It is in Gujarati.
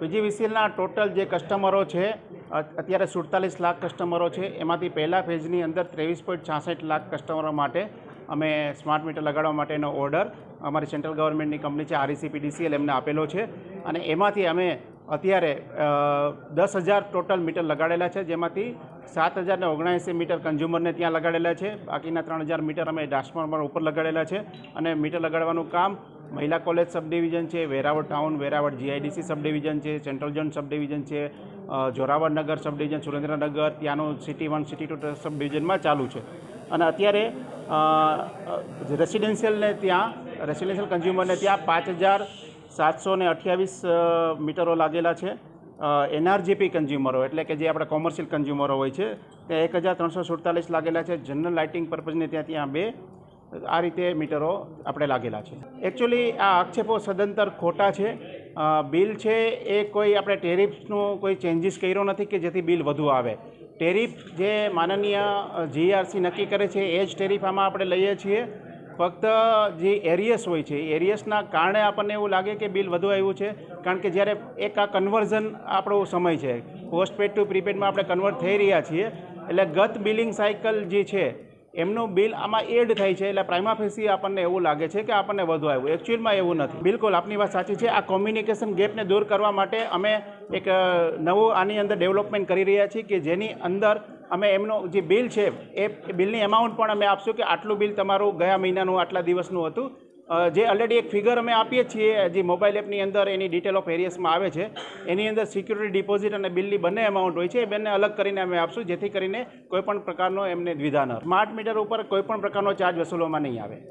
પીજીવીસીએલના ટોટલ જે કસ્ટમરો છે અત્યારે સુડતાલીસ લાખ કસ્ટમરો છે. એમાંથી પહેલા ફેઝની અંદર ત્રેવીસ પોઈન્ટ છાસઠ લાખ કસ્ટમરો માટે અમે સ્માર્ટ મીટર લગાડવા માટેનો ઓર્ડર અમારી સેન્ટ્રલ ગવર્મેન્ટની કંપની છે આરઈસીપીડીસીએલ એમને આપેલો છે. અને એમાંથી અમે અત્યારે દસ હજાર ટોટલ મીટર લગાડેલા છે, જેમાંથી સાત હજાર ને ઓગણએંસી મીટર કન્ઝ્યુમરને ત્યાં લગાડેલા છે. બાકીના ત્રણ હજાર મીટર અમે ટ્રાન્સફોર્મર ઉપર લગાડેલા છે. અને મીટર લગાડવાનું કામ મહિલા કોલેજ સબ ડિવિઝન છે, Veraval town, Veraval GIDC sub division છે, સેન્ટ્રલ ઝોન સબ ડિવિઝન છે Joravarnagar sub division Surendranagar ત્યાંનું city one, city two sub ડિવિઝનમાં ચાલુ છે. અને અત્યારે રેસિડેન્શિયલને ત્યાં, રેસિડેન્શિયલ કન્ઝ્યુમરને ત્યાં પાંચ હજાર સાતસો ને અઠ્યાવીસ મીટરો લાગેલા છે. એનઆરજીપી કન્ઝ્યુમરો, એટલે કે જે આપણે કોમર્શિયલ કન્ઝ્યુમરો હોય છે ત્યાં એક હજાર ત્રણસો સુડતાલીસ લાગેલા છે. જનરલ લાઇટિંગ પર્પઝને ત્યાં ત્યાં બે આ રીતે મીટરો આપણે લાગેલા છે. એકચ્યુઅલી આ આક્ષેપો સદંતર ખોટા છે. બિલ છે એ કોઈ આપણે ટેરિફનું કોઈ ચેન્જીસ કર્યો નથી કે જેથી બિલ વધુ આવે. ટેરિફ જે માનનીય જીઆરસી નક્કી કરે છે એ જ ટેરિફ આમાં આપણે લઈએ છીએ. ફક્ત જે એરિયસ હોય છે, એરિયસના કારણે આપણને એવું લાગે કે બિલ વધુ આવ્યું છે, કારણ કે જ્યારે એક આ કન્વર્ઝન આપણો સમય છે પોસ્ટપેડ ટુ પ્રીપેડમાં આપણે કન્વર્ટ થઈ રહ્યા છીએ, એટલે ગત બિલિંગ સાયકલ જે છે એમનું બિલ આમાં એડ થાય છે એટલે પ્રાઇમા ફેસી આપણને એવું લાગે છે કે આપણને વધુ આવ્યું. એકચ્યુઅલમાં એવું નથી. બિલકુલ, આપની વાત સાચી છે. આ કોમ્યુનિકેશન ગેપને દૂર કરવા માટે અમે એક નવું આની અંદર ડેવલપમેન્ટ કરી રહ્યા છીએ કે જેની અંદર અમે એમનું જે બિલ છે, એ બિલની એમાઉન્ટ પણ અમે આપશું કે આટલું બિલ તમારું ગયા મહિનાનું, આટલા દિવસનું હતું. જે ઓલરેડી એક ફિગર અમે આપીએ છીએ, જે મોબાઈલ એપની અંદર એની ડિટેલ ઓફ એરિયસમાં આવે છે. એની અંદર સિક્યુરિટી ડિપોઝિટ અને બિલની બંને અમાઉન્ટ હોય છે. એ બંને અલગ કરીને અમે આપશું, જેથી કરીને કોઈપણ પ્રકારનો એમને દ્વિધા ન સ્માર્ટ મીટર ઉપર કોઈપણ પ્રકારનો ચાર્જ વસૂલવામાં નહીં આવે.